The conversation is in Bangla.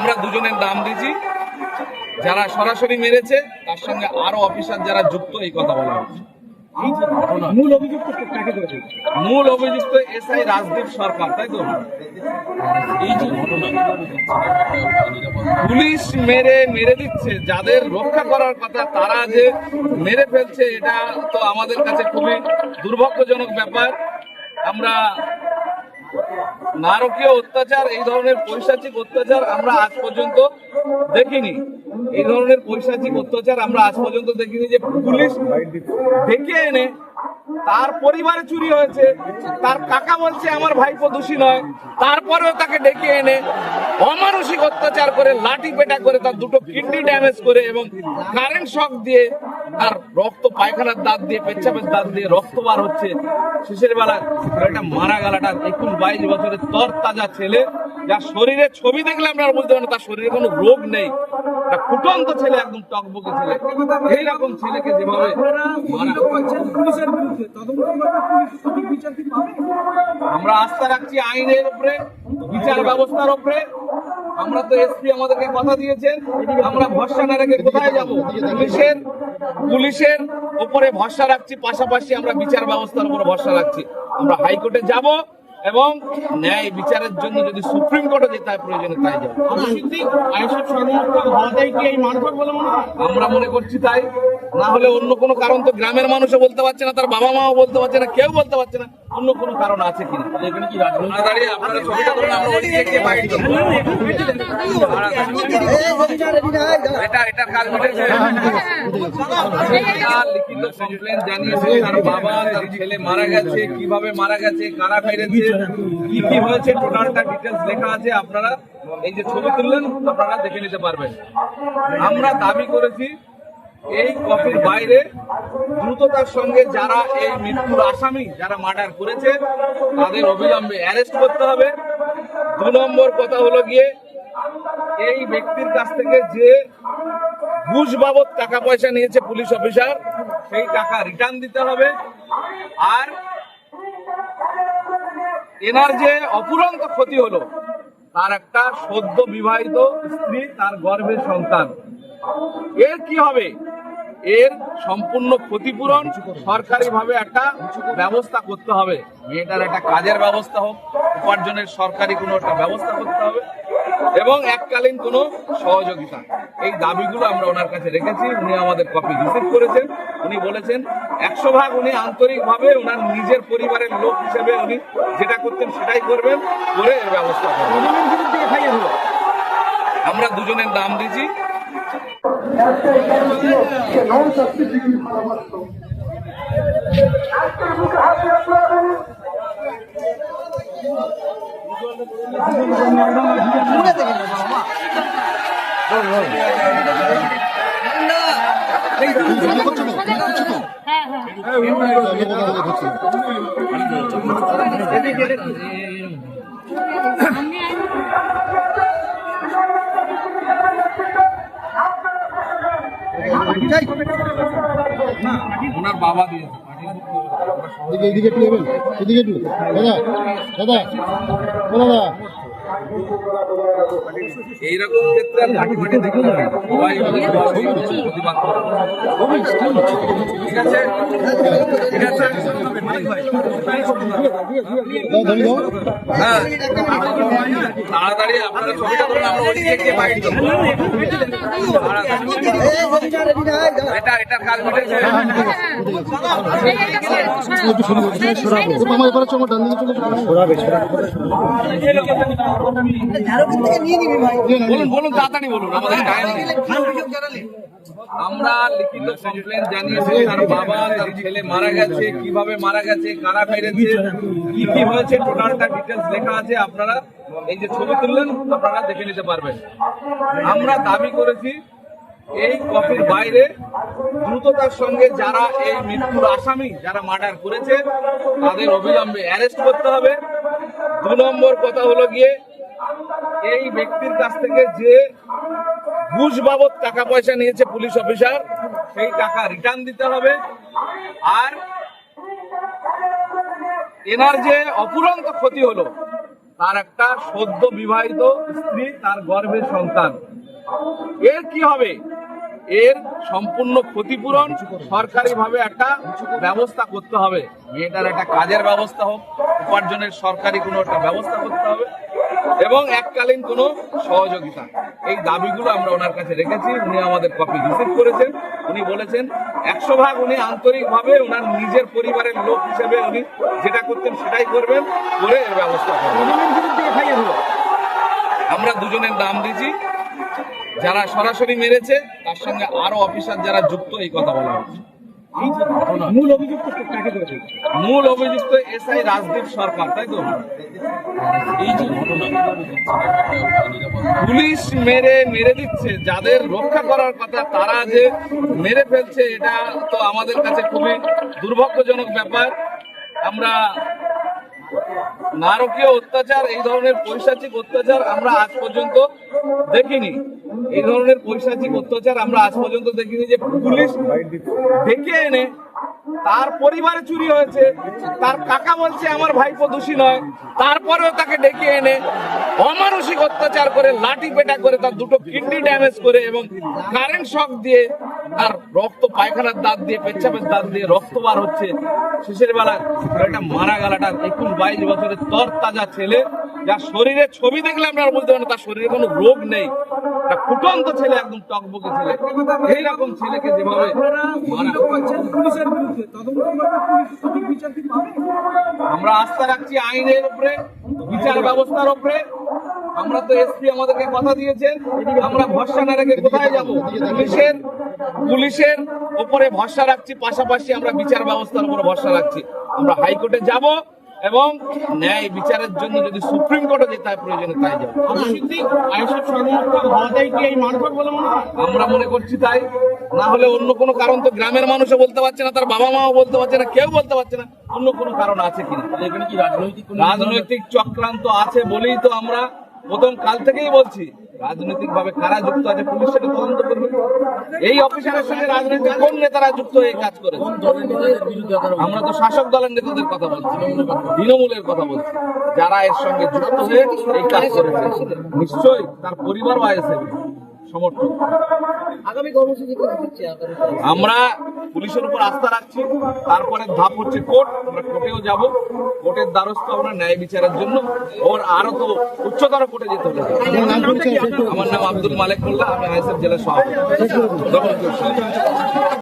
আমরা দুজনের নাম দিয়েছি। যারা সরাসরি মেরেছে তার সঙ্গে আরও অফিসার যারা যুক্ত এই কথা বলা হচ্ছে। মূল অভিযুক্ত মূল এসআই রাজদীপ সরকার তাই তো? এই যে ঘটনা পুলিশ মেরে মেরে দিচ্ছে যাদের রক্ষা করার কথা তারা যে মেরে ফেলছে এটা তো আমাদের কাছে খুবই দুর্ভাগ্যজনক ব্যাপার। আমরা নারকীয় অত্যাচার, এই ধরনের পৈশাচিক অত্যাচার আমরা আজ পর্যন্ত দেখিনি। এই ধরনের পৈশাচিক অত্যাচার আমরা আজ পর্যন্ত দেখিনি যে পুলিশ ডেকে এনে তার পরিবারে চুরি হয়েছে, তার কাকা বলছে, আমার ভাইপো দোষী নয়। তারপরেও তাকে ডেকে এনে অমানসিক অত্যাচার করে, লাঠি পেটা করে, তার দুটো কিডনি ড্যামেজ করে এবং কারেন্ট শক দিয়ে তার রক্ত পায়খানার দাঁত দিয়ে, পেচ্ছাপের দাঁত দিয়ে রক্ত বার হচ্ছে। শেষের বেলা একটা মারা গেলাটা একুশ বাইশ বছরের তর তাজা ছেলে, যার শরীরে ছবি দেখলে আপনারা বুঝতে পারেন তার শরীরে কোনো রোগ নেই। ফুটন্ত ছেলে, একদম টকবকে ছেলে। এইরকম ছেলেকে যেভাবে আমরা আস্থা রাখছি আইনের উপরে, বিচার ব্যবস্থার উপরে। আমরা তো এসপি আমাদেরকে কথা দিয়েছেন, আমরা ভরসা না রেখে কোথায় যাব? পুলিশের পুলিশের উপরে ভরসা রাখছি, পাশাপাশি আমরা বিচার ব্যবস্থার উপরে ভরসা রাখছি। আমরা হাইকোর্টে যাব এবং ন্যায় বিচারের জন্য যদি সুপ্রিম কোর্টে যেতে হয় প্রয়োজনে তাই যাব। হওয়াটাই কি এই বলে মনে হয়? আমরা মনে করছি তাই। না হলে অন্য কোনো কারণ তো গ্রামের মানুষও বলতে পারছে না তার বাবা মাও বলতে পারছে না কেউ বলতে পারছে না অন্য কোনো কারণ আছে কিনা? এখানে কি দাঁড়িয়ে আপনারা ছবিটা ধরুন আমরা ওদিকে গিয়ে বাইক এটা এটা কাজ মিটেছে লিখিত কমপ্লেন জানিয়েছে তার বাবা তার ছেলে মারা গেছে কীভাবে মারা গেছে কারা মেরেছে কি কি হয়েছে টোটালটা ডিটেলস লেখা আছে, আপনারা এই যে ছবি তুললেন, আপনারা দেখে নিতে পারবেন। আমরা দাবি করেছি, এই কপির বাইরে দ্রুততার সঙ্গে যারা এই মৃত্যুর আসামি, যারা মার্ডার করেছে, তাদের অবিলম্বে অ্যারেস্ট করতে হবে। দু নম্বর কথা হলো গিয়ে, এই ব্যক্তির কাছ থেকে যে ঘুষ বাবদ টাকা পয়সা নিয়েছে পুলিশ অফিসার, সেই টাকা রিটার্ন দিতে হবে। আর এনার যে অপুরন্ত ক্ষতি হলো, তার একটা সদ্য বিবাহিত স্ত্রী, তার গর্ভের সন্তান। এর কি হবে? এর সম্পূর্ণ ক্ষতিপূরণ সরকারিভাবে একটা ব্যবস্থা করতে হবে। মেয়েটার একটা কাজের ব্যবস্থা হোক, উপার্জনের সরকারি কোনো একটা ব্যবস্থা করতে হবে, এবং এককালীন কোনো সহযোগিতা। এই দাবিগুলো আমরা ওনার কাছে রেখেছি, উনি আমাদের কপি রিসিভ করেছেন। উনি বলেছেন একশো ভাগ উনি আন্তরিকভাবে ওনার নিজের পরিবারের লোক হিসেবে উনি যেটা করতেন সেটাই করবেন করে এর ব্যবস্থা করবেন। আমরা দুজনের নাম দিয়েছি হাতে আপনার হ্যাঁ হ্যাঁ। ওনার বাবা দিয়েছে। এদিকে এদিকে একটু এদিকে একটু। দাদা দাদা দাদা। এইরকম ক্ষেত্রে আর লাঠি মাটি দেখে যাবে সবাই প্রতিবাদ ঠিক আছে? ঠিক আছে? হ্যাঁ। তাড়াতাড়ি আপনারা ছবিটা ধরুন আমরা ওদিকে গিয়ে বাইক এটা এটার কাজ মিটেছে একটু শুরু সরাবো ও আমার এবারে চলো ডান দিকে চলে সরাবে বলুন বলুন তাড়াতাড়ি বলুন আমাদের টাইম আমরা লিখিত কমপ্লেন জানিয়েছি তার বাবা তার ছেলে মারা গেছে কীভাবে মারা গেছে কারা মেরেছে কি কি হয়েছে টোটালটা ডিটেলস লেখা আছে আপনারা এই যে ছবি তুললেন আপনারা দেখে নিতে পারবেন। আমরা দাবি করেছি এই কপির বাইরে দ্রুততার সঙ্গে যারা এই মৃত্যুর আসামি যারা মার্ডার করেছে তাদের অবিলম্বে অ্যারেস্ট করতে হবে। দু নম্বর কথা হলো গিয়ে এই ব্যক্তির কাছ থেকে যে ঘুষ বাবদ টাকা পয়সা নিয়েছে পুলিশ অফিসার, সেই টাকা রিটার্ন দিতে হবে। আর এনার যে অপুরন্ত ক্ষতি হলো, তার একটা সদ্য বিবাহিত স্ত্রী, তার গর্ভের সন্তান। এর কি হবে? এর সম্পূর্ণ ক্ষতিপূরণ সরকারিভাবে একটা ব্যবস্থা করতে হবে। মেয়েটার একটা কাজের ব্যবস্থা হোক, উপার্জনের সরকারি কোনো একটা ব্যবস্থা করতে হবে। এবং এককালীন কোনো সহযোগিতা। এই দাবিগুলো আমরা ওনার কাছে রেখেছি উনি আমাদের কপি রিসিভ করেছেন। উনি বলেছেন একশো ভাগ উনি আন্তরিকভাবে ওনার নিজের পরিবারের লোক হিসেবে উনি যেটা করতেন সেটাই করবেন করে এর ব্যবস্থা করবেন। আমরা দুজনের নাম দিয়েছি। যারা সরাসরি মেরেছে তার সঙ্গে আরও অফিসার যারা যুক্ত এই কথা বলা হচ্ছে। মূল অভিযুক্ত কাকে করেছে মূল অভিযুক্ত রাজদীপ সরকার, তাই তো? এই যে ঘটনা পুলিশ মেরে মেরে দিচ্ছে, যাদের রক্ষা করার কথা তারা যে মেরে ফেলছে, এটা তো আমাদের কাছে খুবই দুর্ভাগ্যজনক ব্যাপার। আমরা নারকীয় অত্যাচার, এই ধরনের পৈশাচিক অত্যাচার আমরা আজ পর্যন্ত দেখিনি। এই ধরনের পৈশাচিক অত্যাচার আমরা আজ পর্যন্ত দেখিনি যে পুলিশ ডেকে এনে তার পরিবারে চুরি হয়েছে, তার কাকা বলছে আমার ভাই দোষী নয়, তারপরেও তাকে ডেকে এনে অমানসিক অত্যাচার করে, লাঠি পেটা করে তার দুটো কিডনি ড্যামেজ করে এবং কারেন্ট শক দিয়ে তার রক্ত পায়খানার দাঁত দিয়ে, পেচ্ছাপের দাঁত দিয়ে রক্ত বার হচ্ছে। শেষের বেলা একটা মারা গেলাটা একুশ বাইশ বছরের তর তাজা ছেলে, যার শরীরে ছবি দেখলে আপনারা বুঝতে পারেন তার শরীরে কোনো রোগ নেই। একটা ফুটন্ত ছেলে, একদম টকবকে ছেলে। এইরকম ছেলেকে যেভাবে আমরা আস্থা রাখছি আইনের উপরে, বিচার ব্যবস্থার উপরে। আমরা তো এসপি আমাদেরকে কথা দিয়েছেন আমরা ভরসা না রেখে কোথায় যাব? পুলিশের পুলিশের উপরে ভরসা রাখছি পাশাপাশি আমরা বিচার ব্যবস্থার উপরে ভরসা রাখছি। আমরা হাইকোর্টে যাব এবং ন্যায় বিচারের জন্য যদি সুপ্রিম কোর্টে যেতে হয় প্রয়োজনে তাই যাব। মনে আমরা মনে করছি তাই। না হলে অন্য কোনো কারণ তো গ্রামের মানুষও বলতে পারছে না তার বাবা মাও বলতে পারছে না কেউ বলতে পারছে না অন্য কোনো কারণ আছে কিনা? এখানে কি রাজনৈতিক রাজনৈতিক চক্রান্ত আছে বলেই তো আমরা প্রথম কাল থেকেই বলছি রাজনৈতিক ভাবে কারা যুক্ত আছে পুলিশ সেটা তদন্ত করবে। এই অফিসারের সঙ্গে রাজনৈতিক কোন নেতারা যুক্ত হয়ে কাজ করে আমরা তো শাসক দলের নেতাদের কথা বলছি, তৃণমূলের কথা বলছি। যারা এর সঙ্গে যুক্ত হয়ে এই কাজ করেছে, নিশ্চয়ই তার পরিবারও আইএসএ আগামী আগামী আমরা পুলিশের উপর আস্থা রাখছি তারপরে ধাপ হচ্ছে কোর্ট আমরা কোর্টেও যাব। কোর্টের দ্বারস্থ আমরা ন্যায় বিচারের জন্য। ওর আরও তো উচ্চতর কোর্টে যেতে হবে। আমার নাম আব্দুল মালিক মোল্লা আমি আইএসএফ জেলার সভাপতি।